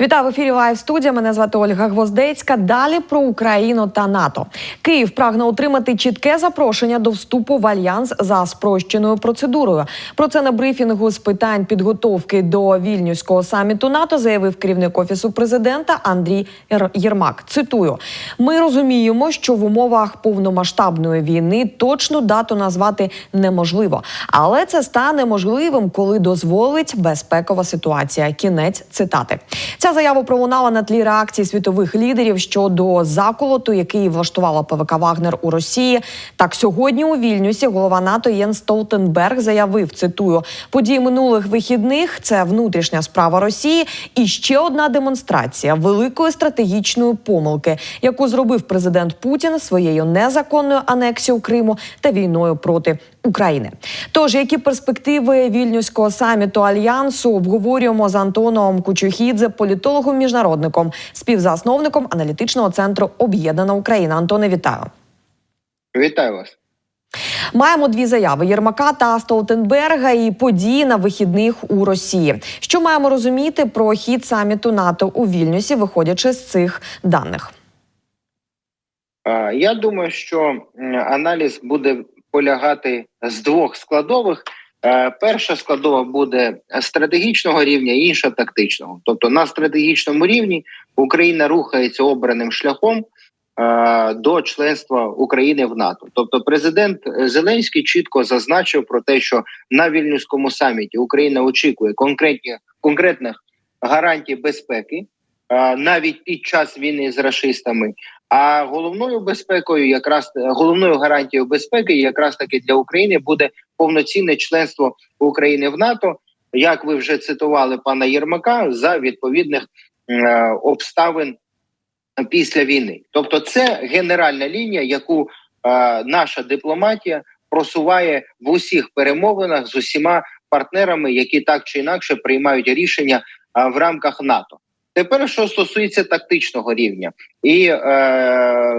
Вітаю в ефірі Лайв студія. Мене звати Ольга Гвоздецька. Далі про Україну та НАТО. Київ прагне отримати чітке запрошення до вступу в альянс за спрощеною процедурою. Про це на брифінгу з питань підготовки до вільнюського саміту НАТО заявив керівник офісу президента Андрій Єрмак. Цитую: ми розуміємо, що в умовах повномасштабної війни точну дату назвати неможливо, але це стане можливим, коли дозволить безпекова ситуація. Кінець цитати. Ця заява пролунала на тлі реакції світових лідерів щодо заколоту, який влаштувала ПВК Вагнер у Росії. Так сьогодні у Вільнюсі голова НАТО Єн Столтенберг заявив: цитую події минулих вихідних. Це внутрішня справа Росії і ще одна демонстрація великої стратегічної помилки, яку зробив президент Путін своєю незаконною анексією Криму та війною проти України. Тож, які перспективи вільнюського саміту альянсу обговорюємо з Антоном Кучухідзе, політологом міжнародником, співзасновником аналітичного центру Об'єднана Україна. Антоне, вітаю. Вітаю вас. Маємо дві заяви Єрмака та Столтенберга і події на вихідних у Росії. Що маємо розуміти про хід саміту НАТО у Вільнюсі, виходячи з цих даних? Я думаю, що аналіз буде полягати з двох складових. Е, Перша складова буде стратегічного рівня, інша тактичного. Тобто на стратегічному рівні Україна рухається обраним шляхом е, до членства України в НАТО. Тобто, президент Зеленський чітко зазначив про те, що на вільнюському саміті Україна очікує конкретні конкретних гарантій безпеки навіть під час війни з рашистами. А головною безпекою, якраз головною гарантією безпеки, якраз таки для України буде повноцінне членство України в НАТО, як ви вже цитували пана Єрмака, за відповідних е, обставин після війни. Тобто, це генеральна лінія, яку е, наша дипломатія просуває в усіх перемовинах з усіма партнерами, які так чи інакше приймають рішення е, в рамках НАТО. Тепер, що стосується тактичного рівня, і е,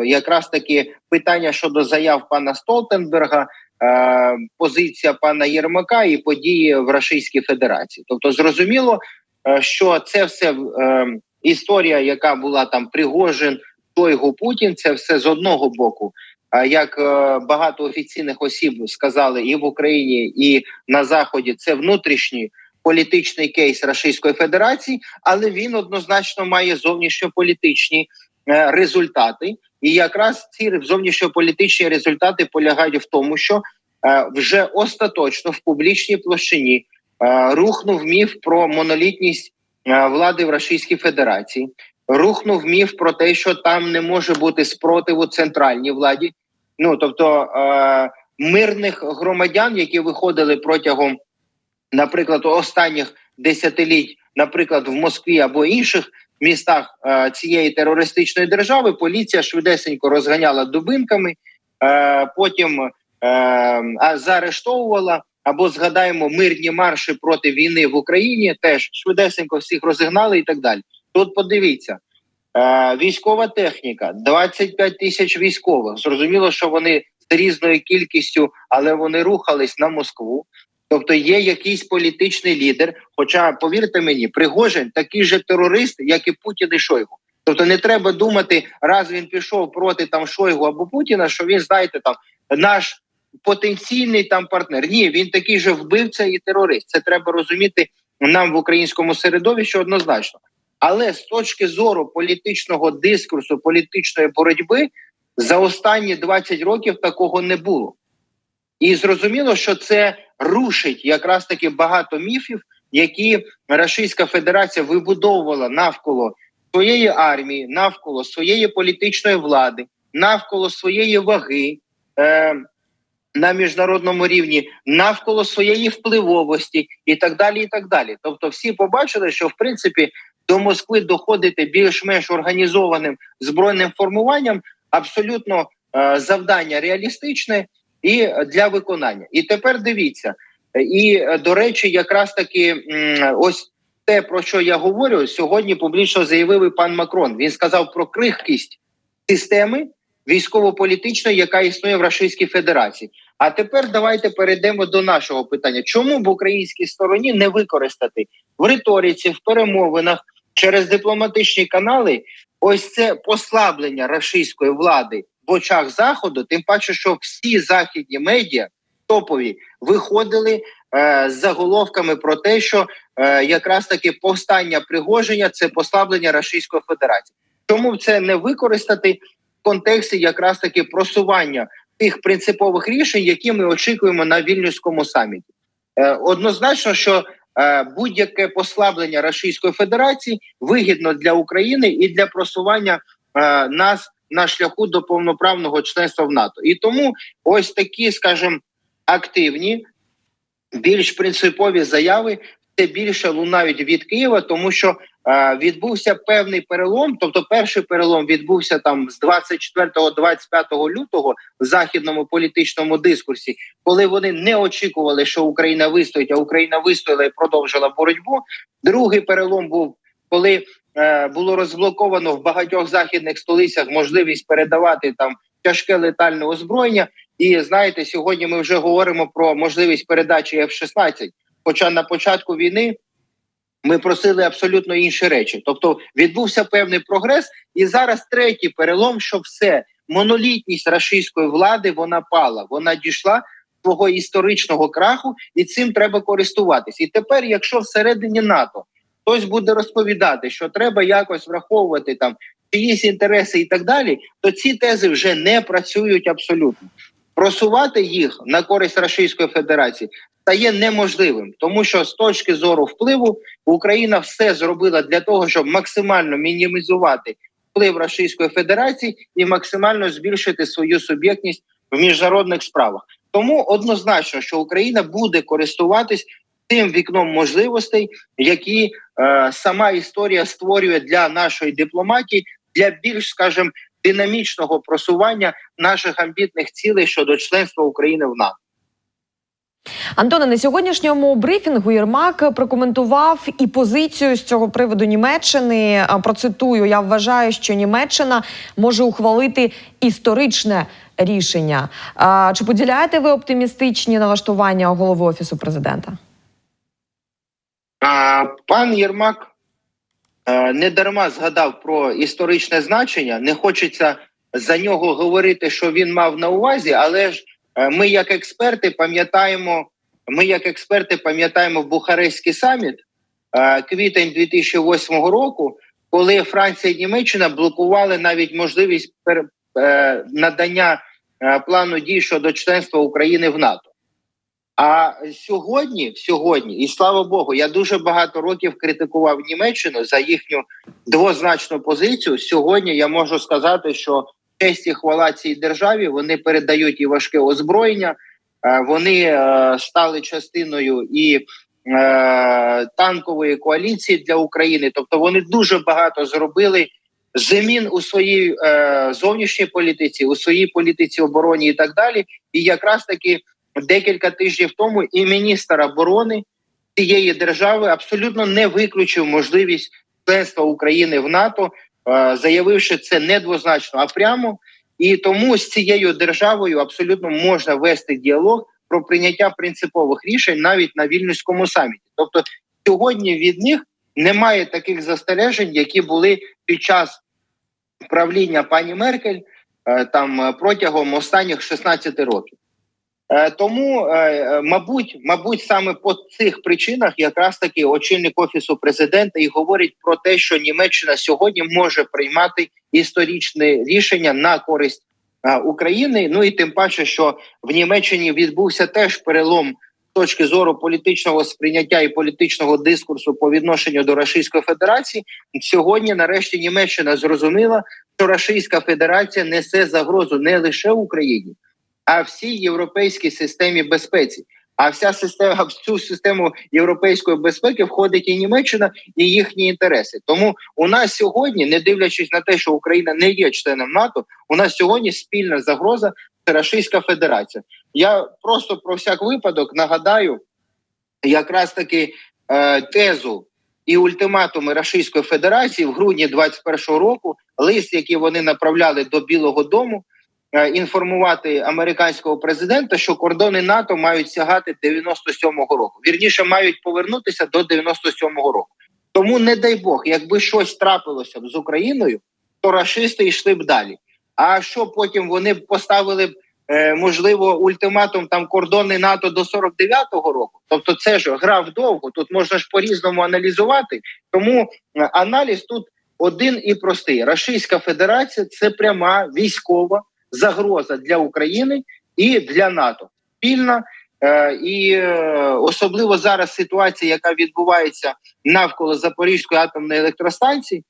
якраз таки питання щодо заяв пана Столтенберга, е, позиція пана Єрмака і події в Російській Федерації. Тобто, зрозуміло, е, що це все е, історія, яка була там Пригожин, Шойгу, Путін. Це все з одного боку. А як е, багато офіційних осіб сказали і в Україні, і на Заході, це внутрішні політичний кейс Російської Федерації, але він однозначно має зовнішньополітичні е, результати. І якраз ці зовнішньополітичні результати полягають в тому, що е, вже остаточно в публічній площині е, рухнув міф про монолітність влади в Російській Федерації. Рухнув міф про те, що там не може бути спротиву центральній владі. Ну тобто мирних громадян, які виходили протягом наприклад, останніх десятиліть, наприклад, в Москві або інших містах е, цієї терористичної держави, поліція швидесенько розганяла дубинками, е, потім е, заарештовувала. Або згадаємо мирні марші проти війни в Україні, теж швидесенько всіх розігнали і так далі. Тут подивіться, військова техніка, 25 тисяч військових. Зрозуміло, що вони з різною кількістю, але вони рухались на Москву. Тобто є якийсь політичний лідер. Хоча, повірте мені, Пригожин такий же терорист, як і Путін і Шойгу. Тобто не треба думати, раз він пішов проти там Шойгу або Путіна, що він знаєте там наш потенційний там партнер. Ні, він такий же вбивця і терорист. Це треба розуміти нам в українському середовищі однозначно. Але з точки зору політичного дискурсу, політичної боротьби за останні 20 років такого не було. І зрозуміло, що це рушить якраз таки багато міфів, які Російська Федерація вибудовувала навколо своєї армії, навколо своєї політичної влади, навколо своєї ваги е, на міжнародному рівні, навколо своєї впливовості і так далі. І так далі. Тобто, всі побачили, що в принципі до Москви доходити більш-менш організованим збройним формуванням абсолютно е, завдання реалістичне і для виконання. І тепер дивіться, і до речі, якраз таки ось те, про що я говорю, сьогодні публічно заявив і пан Макрон. Він сказав про крихкість системи військово-політичної, яка існує в Російській Федерації. А тепер давайте перейдемо до нашого питання: чому в українській стороні не використати в риториці, в перемовинах через дипломатичні канали. Ось це послаблення рашистської влади в очах заходу. Тим паче, що всі західні медіа топові виходили е, з заголовками про те, що е, якраз таки повстання Пригожиня це послаблення Російської Федерації. Чому це не використати в контексті якраз таки просування тих принципових рішень, які ми очікуємо на вільнюському саміті? Е, однозначно, що е, будь-яке послаблення Російської Федерації вигідно для України і для просування е, нас на шляху до повноправного членства в НАТО. І тому ось такі, скажімо, активні, більш принципові заяви все більше лунають від Києва, тому що е, відбувся певний перелом. Тобто, перший перелом відбувся там з 24-25 лютого в західному політичному дискурсі, коли вони не очікували, що Україна вистоїть, а Україна вистояла і продовжила боротьбу. Другий перелом був коли було розблоковано в багатьох західних столицях можливість передавати там тяжке летальне озброєння. І знаєте, сьогодні ми вже говоримо про можливість передачі F-16, Хоча на початку війни ми просили абсолютно інші речі. Тобто відбувся певний прогрес, і зараз третій перелом, що все монолітність рашистської влади вона пала, вона дійшла свого історичного краху, і цим треба користуватись. І тепер, якщо всередині НАТО хтось буде розповідати, що треба якось враховувати там чиїсь інтереси і так далі, то ці тези вже не працюють абсолютно. Просувати їх на користь Російської Федерації стає неможливим, тому що з точки зору впливу Україна все зробила для того, щоб максимально мінімізувати вплив Російської Федерації і максимально збільшити свою суб'єктність в міжнародних справах. Тому однозначно, що Україна буде користуватись тим вікном можливостей, які е, сама історія створює для нашої дипломатії, для більш, скажімо, динамічного просування наших амбітних цілей щодо членства України в НАТО. Антоне, на сьогоднішньому брифінгу Єрмак прокоментував і позицію з цього приводу Німеччини. Процитую: я вважаю, що Німеччина може ухвалити історичне рішення. Чи поділяєте ви оптимістичні налаштування голови офісу президента? Пан Єрмак е, не дарма згадав про історичне значення. Не хочеться за нього говорити, що він мав на увазі, але ж е, ми, як експерти, пам'ятаємо. Ми, як експерти, пам'ятаємо Бухарестський саміт е, квітень 2008 року, коли Франція і Німеччина блокували навіть можливість надання плану дій щодо членства України в НАТО. А сьогодні, сьогодні, і слава Богу, я дуже багато років критикував Німеччину за їхню двозначну позицію. Сьогодні я можу сказати, що честь і хвала цій державі вони передають і важке озброєння, е, вони е, стали частиною і е, танкової коаліції для України. Тобто вони дуже багато зробили змін у своїй зовнішній політиці, у своїй політиці обороні і так далі. І якраз таки декілька тижнів тому і міністр оборони цієї держави абсолютно не виключив можливість членства України в НАТО, е, заявивши це не двозначно, а прямо. І тому з цією державою абсолютно можна вести діалог про прийняття принципових рішень навіть на вільнюському саміті. Тобто сьогодні від них немає таких застережень, які були під час правління пані Меркель е, там е, протягом останніх 16 років. Е, Тому, е, е, мабуть, мабуть, саме по цих причинах якраз таки очільник офісу президента і говорить про те, що Німеччина сьогодні може приймати історичне рішення на користь України. Ну і тим паче, що в Німеччині відбувся теж перелом точки зору політичного сприйняття і політичного дискурсу по відношенню до Російської Федерації. Сьогодні, нарешті, Німеччина зрозуміла, що Російська Федерація несе загрозу не лише Україні а всій європейській системі безпеці. А вся система в цю систему європейської безпеки входить і Німеччина, і їхні інтереси. Тому у нас сьогодні, не дивлячись на те, що Україна не є членом НАТО, у нас сьогодні спільна загроза це Російська Федерація. Я просто про всяк випадок нагадаю, якраз таки е, тезу і ультиматуми Російської Федерації в грудні 21-го року, лист, який вони направляли до Білого Дому. Е, інформувати американського президента, що кордони НАТО мають сягати 97-го року. Вірніше мають повернутися до 97-го року. Тому не дай Бог, якби щось трапилося б з Україною, то рашисти йшли б далі. А що потім вони б поставили б е, можливо ультиматум там кордони НАТО до 49-го року? Тобто, це ж гра вдовго. Тут можна ж по-різному аналізувати. Тому е, аналіз тут один і простий: Російська Федерація це пряма військова загроза для України і для НАТО. Спільна е, і е, особливо зараз ситуація, яка відбувається навколо Запорізької атомної електростанції,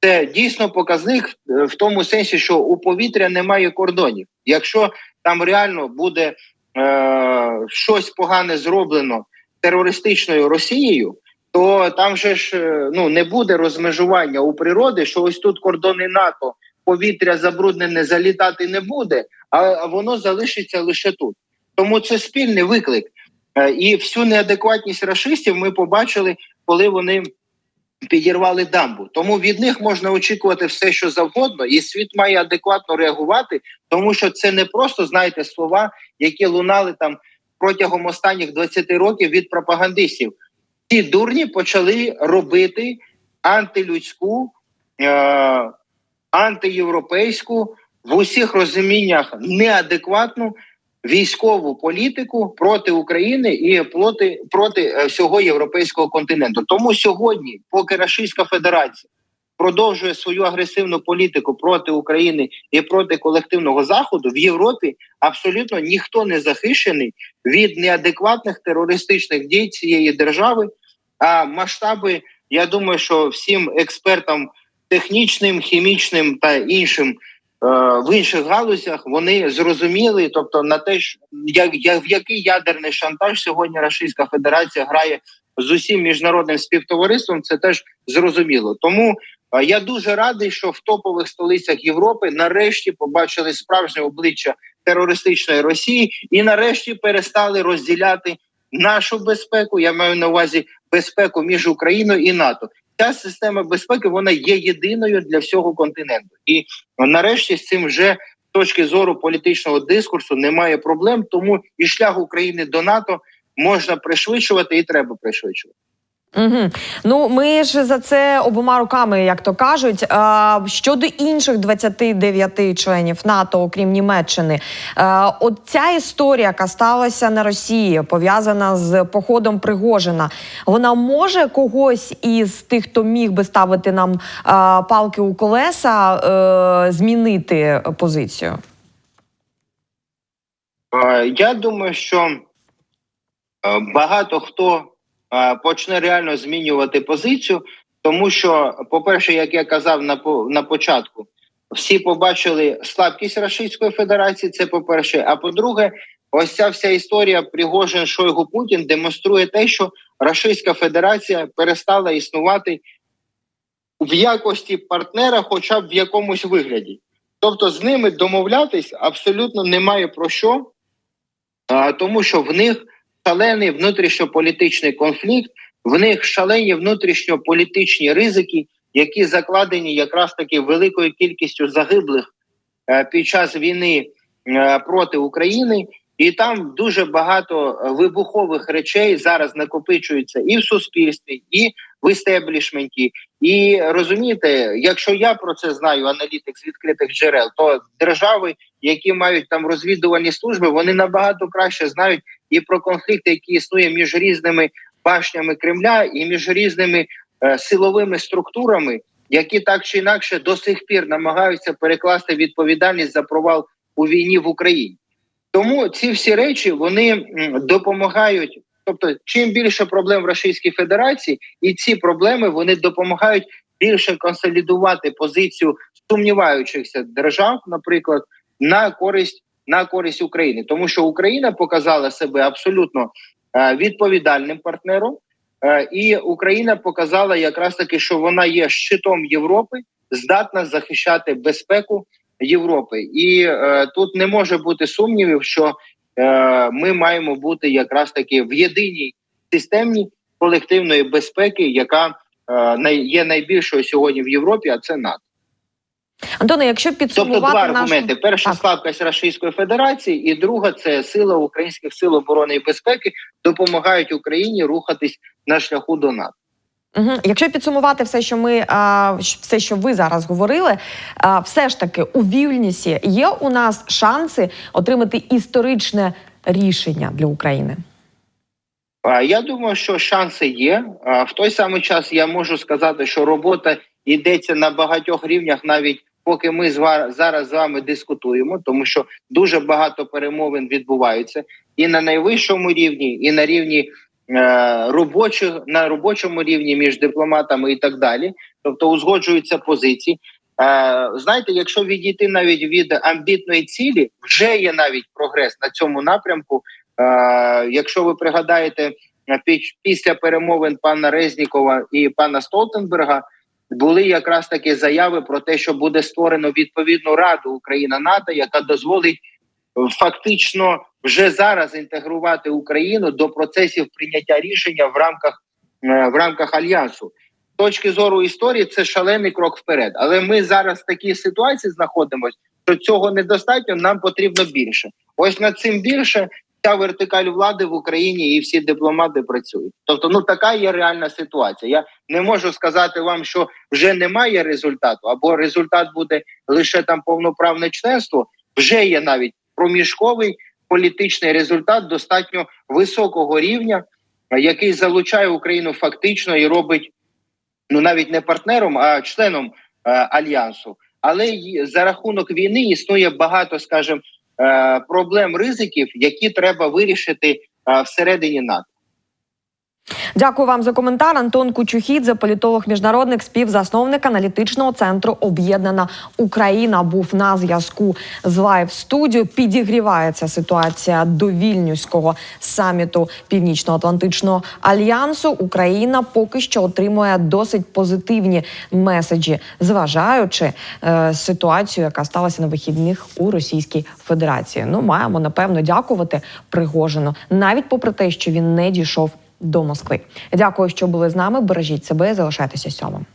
це дійсно показник е, в тому сенсі, що у повітря немає кордонів. Якщо там реально буде е, щось погане зроблено терористичною Росією, то там же ж ну не буде розмежування у природи, що ось тут кордони НАТО, повітря забруднене залітати не буде, а воно залишиться лише тут. Тому це спільний виклик. Е, І всю неадекватність рашистів ми побачили, коли вони підірвали дамбу. Тому від них можна очікувати все, що завгодно, і світ має адекватно реагувати, тому що це не просто знаєте слова, які лунали там протягом останніх 20 років від пропагандистів. Ці дурні почали робити антилюдську, е- антиєвропейську в усіх розуміннях неадекватну військову політику проти України і проти, проти е, всього європейського континенту. Тому сьогодні, поки Російська Федерація продовжує свою агресивну політику проти України і проти колективного заходу в Європі, абсолютно ніхто не захищений від неадекватних терористичних дій цієї держави. А масштаби, я думаю, що всім експертам технічним, хімічним та іншим е, в інших галузях вони зрозуміли, тобто на те, як, як в який ядерний шантаж сьогодні Російська Федерація грає з усім міжнародним співтовариством, це теж зрозуміло. Тому е, я дуже радий, що в топових столицях Європи нарешті побачили справжнє обличчя терористичної Росії і нарешті перестали розділяти нашу безпеку. Я маю на увазі безпеку між Україною і НАТО. Ця система безпеки вона є єдиною для всього континенту, і нарешті з цим вже з точки зору політичного дискурсу немає проблем. Тому і шлях України до НАТО можна пришвидшувати і треба пришвидшувати. Угу. Ну, ми ж за це обома руками, як то кажуть. А, щодо інших 29 членів НАТО, окрім Німеччини, а, от ця історія, яка сталася на Росії, пов'язана з походом Пригожина, вона може когось із тих, хто міг би ставити нам а, палки у колеса, е, змінити позицію? Я думаю, що е, багато хто почне реально змінювати позицію, тому що, по-перше, як я казав на на початку, всі побачили слабкість Російської Федерації. Це по-перше. А по-друге, ось ця вся історія Пригожин Шойгу Путін демонструє те, що Російська Федерація перестала існувати в якості партнера, хоча б в якомусь вигляді. Тобто з ними домовлятись абсолютно немає про що, тому що в них шалений внутрішньополітичний конфлікт, в них шалені внутрішньополітичні ризики, які закладені якраз таки великою кількістю загиблих е, під час війни е, проти України. І там дуже багато е, вибухових речей зараз накопичується і в суспільстві, і в істеблішменті. І розумієте, якщо я про це знаю, аналітик з відкритих джерел, то держави, які мають там розвідувальні служби, вони набагато краще знають і про конфлікти, які існує між різними башнями Кремля, і між різними е, силовими структурами, які так чи інакше до сих пір намагаються перекласти відповідальність за провал у війні в Україні. Тому ці всі речі вони допомагають. Тобто, чим більше проблем в Російській Федерації, і ці проблеми вони допомагають більше консолідувати позицію сумніваючихся держав, наприклад, на користь на користь України, тому що Україна показала себе абсолютно е, відповідальним партнером, е, і Україна показала якраз таки, що вона є щитом Європи, здатна захищати безпеку Європи, і е, тут не може бути сумнівів, що ми маємо бути якраз таки в єдиній системі колективної безпеки, яка є найбільшою сьогодні в Європі, а це НАТО. Антоне, якщо Тобто підсумувати два нашу... аргументи: перша Так. слабкість Російської Федерації, і друга це сила українських сил оборони і безпеки допомагають Україні рухатись на шляху до НАТО. Угу. Якщо підсумувати все, що ми а, все, що ви зараз говорили, а, все ж таки у Вільнюсі є у нас шанси отримати історичне рішення для України. Я думаю, що шанси є. В той самий час я можу сказати, що робота йдеться на багатьох рівнях, навіть поки ми зараз з вами дискутуємо, тому що дуже багато перемовин відбуваються і на найвищому рівні, і на рівні е, робочих на робочому рівні між дипломатами і так далі. Тобто узгоджуються позиції. Е, знаєте, якщо відійти навіть від амбітної цілі, вже є навіть прогрес на цьому напрямку. Е, якщо ви пригадаєте після перемовин пана Резнікова і пана Столтенберга, були якраз такі заяви про те, що буде створено відповідну раду Україна НАТО, яка дозволить е, фактично вже зараз інтегрувати Україну до процесів прийняття рішення в рамках е, в рамках альянсу. З точки зору історії, це шалений крок вперед. Але ми зараз в такій ситуації знаходимося, що цього недостатньо. Нам потрібно більше. Ось над цим більше ця вертикаль влади в Україні і всі дипломати працюють. Тобто, ну така є реальна ситуація. Я не можу сказати вам, що вже немає результату, або результат буде лише там повноправне членство. Вже є навіть проміжковий політичний результат достатньо високого рівня, який залучає Україну фактично і робить ну навіть не партнером, а членом е, альянсу. Але за рахунок війни існує багато, скажімо, проблем ризиків, які треба вирішити е, всередині НАТО. Дякую вам за коментар. Антон Кучухідзе, політолог, міжнародник, співзасновник аналітичного центру Об'єднана Україна, був на зв'язку з Лайв студіо. Підігрівається ситуація до вільнюського саміту Північно-Атлантичного альянсу. Україна поки що отримує досить позитивні меседжі, зважаючи е, ситуацію, яка сталася на вихідних у Російській Федерації. Ну маємо напевно дякувати Пригожину, навіть попри те, що він не дійшов до Москви. Дякую, що були з нами. Бережіть себе, залишайтеся сьомим.